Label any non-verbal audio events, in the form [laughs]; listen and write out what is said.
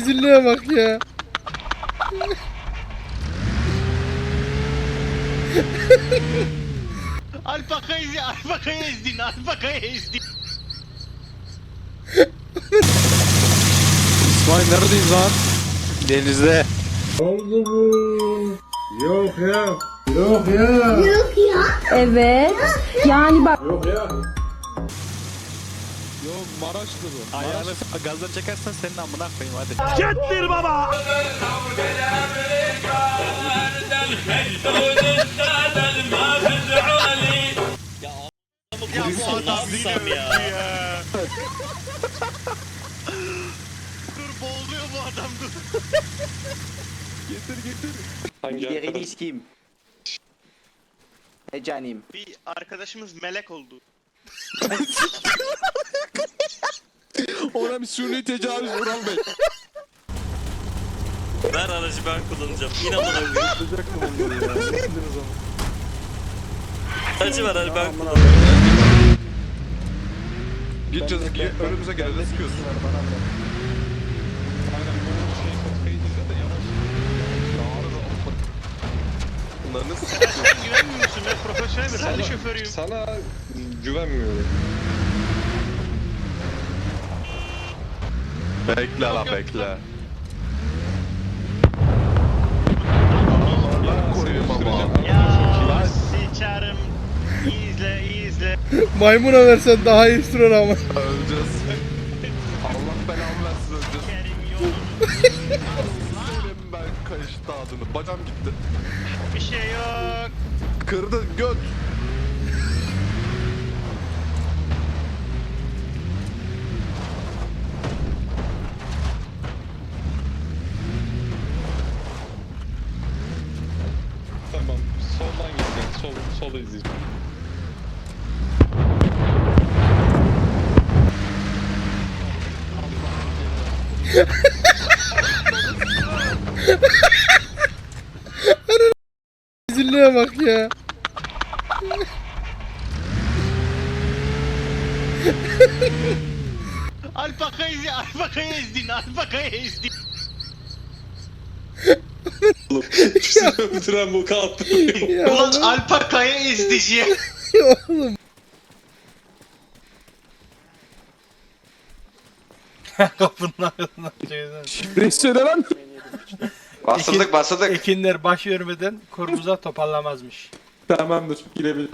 Rezilliğe bak ya. Alpakayı, alpakayı ezdin, alpakayı ezdin. İsmail neredeyiz lan? Denizde. Evet. Yani bak Yo Maraşlı bu. Ayağını gazdan çekersen senin amına koyayım hadi. Ya bu adam yine ya. ya. dur boğuluyor bu adam dur. Getir getir. Birinis kim? He canim. Bir arkadaşımız melek oldu. Ona bir suni tecavüz Ural Bey. Ver aracı ben kullanacağım. İn amına koyayım. Yapacak mı bunları ya? Sikindiniz onu. Aracı ver hadi ben kullanacağım. Gideceğiz ki önümüze gelene sıkıyorsun. Bu Bunları nasıl Sen musun? Ben profesyonel bir rally şoförüyüm. Sana güvenmiyorum. Bekle la bekle. Ya izle, iyi izle. Maymuna versen daha iyi sürer ama. Öleceğiz. Allah belamı versin öleceğiz. Kerim yolunu. Senin ben kayıştı adını. Bacağım gitti. Bir şey yok. Kırdı göt. Tamam, soldan gideceksin. Sol, solu izleyeceğim. [laughs] Rezilliğe bak ya. Alpakayı, alpakayı ezdin, alpakayı ezdin. Bitiren bu kalktı. Ya Ulan alpakayı ezdici. oğlum. [laughs] Kapının arkasından çevirdim. Şifreyi söyle lan. Basıldık basıldık. Ekinler baş vermeden kurumuza toparlamazmış. Tamamdır, girebilirim.